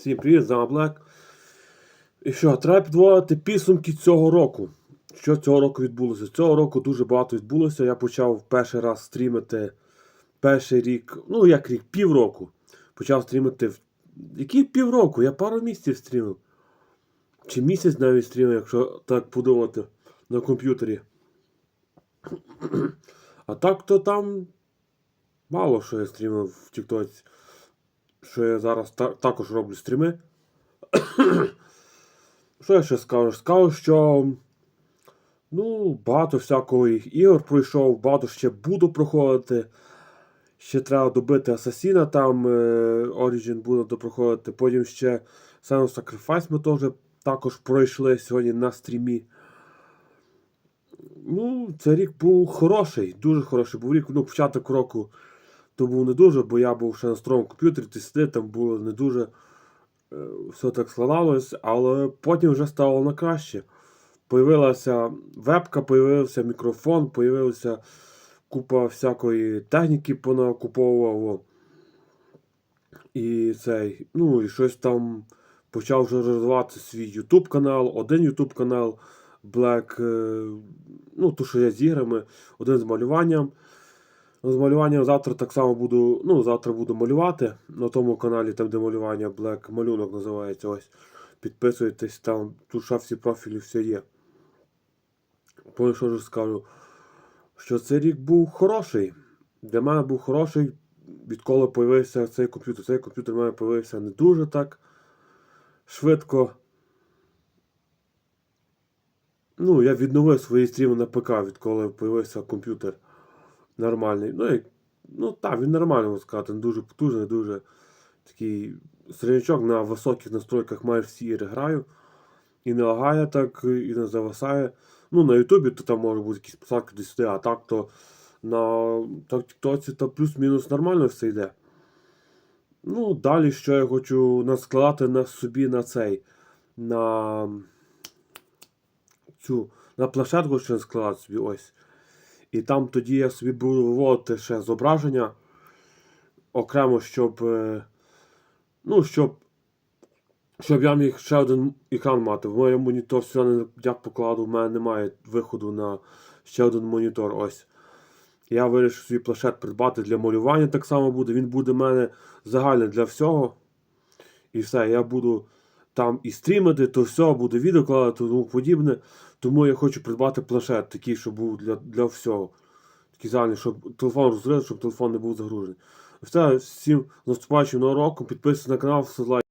Всім привіт, з вами Блек. І що, треба підводити підсумки цього року. Що цього року відбулося? Цього року дуже багато відбулося. Я почав перший раз стрімити перший рік, ну як рік, півроку. Почав стрімити в. Який півроку? Я пару місяців стрімив. Чи місяць навіть стрімив, якщо так подумати на комп'ютері. А так то там мало що я стрімив в Тіктоці. Що я зараз та- також роблю стріми. що я ще скажу? Скажу, що ну, багато всякого ігор пройшов, багато ще буду проходити. Ще треба добити Асасіна там, е, Origin буду допроходити. Потім ще Silent Sacrifice ми теж також пройшли сьогодні на стрімі. Ну, цей рік був хороший, дуже хороший був рік. Ну, початок року то був не дуже, бо я був ще на старому комп'ютері, ти сиди, там було не дуже е, все так складалось, але потім вже стало на краще. Появилася вебка, появився мікрофон, появилася купа всякої техніки понакуповував. І цей, ну, і щось там почав вже розвивати свій YouTube канал, один YouTube канал Black, е, ну, то, що я з іграми, один з малюванням. З малюванням завтра так само буду. Ну, завтра буду малювати на тому каналі, там де малювання Black малюнок називається. Ось. Підписуйтесь там, ще всі профілі все є. Потім що ж скажу, що цей рік був хороший. Для мене був хороший, відколи появився цей комп'ютер. Цей комп'ютер в мене появився не дуже так швидко. Ну, я відновив свої стріми на ПК, відколи появився комп'ютер нормальний. Ну, як, ну так, він нормальний, можна сказати, не дуже потужний, дуже такий середнячок на високих настройках майже всі ігри граю. І не лагає так, і не зависає. Ну, на Ютубі то там може бути якісь посадки десь сюди, а так то на Тіктоці то плюс-мінус нормально все йде. Ну, далі що я хочу наскладати на собі на цей. На цю на площадку ще складати собі ось. І там тоді я собі буду виводити ще зображення окремо, щоб. е, Ну, щоб. Щоб я міг ще один екран мати. В моєму монітор сюди як покладу, в мене немає виходу на ще один монітор. Ось. Я вирішив свій планшет придбати для малювання так само буде. Він буде в мене загальний для всього. І все, я буду там і стрімити, то все, буду відео кладати, тому подібне. Тому я хочу придбати планшет, такий, щоб був для, для всього. Такий загальний, щоб телефон розрив, щоб телефон не був загружений. Все, всім наступаючим новим роком. Підписуйтесь на канал, все лайк.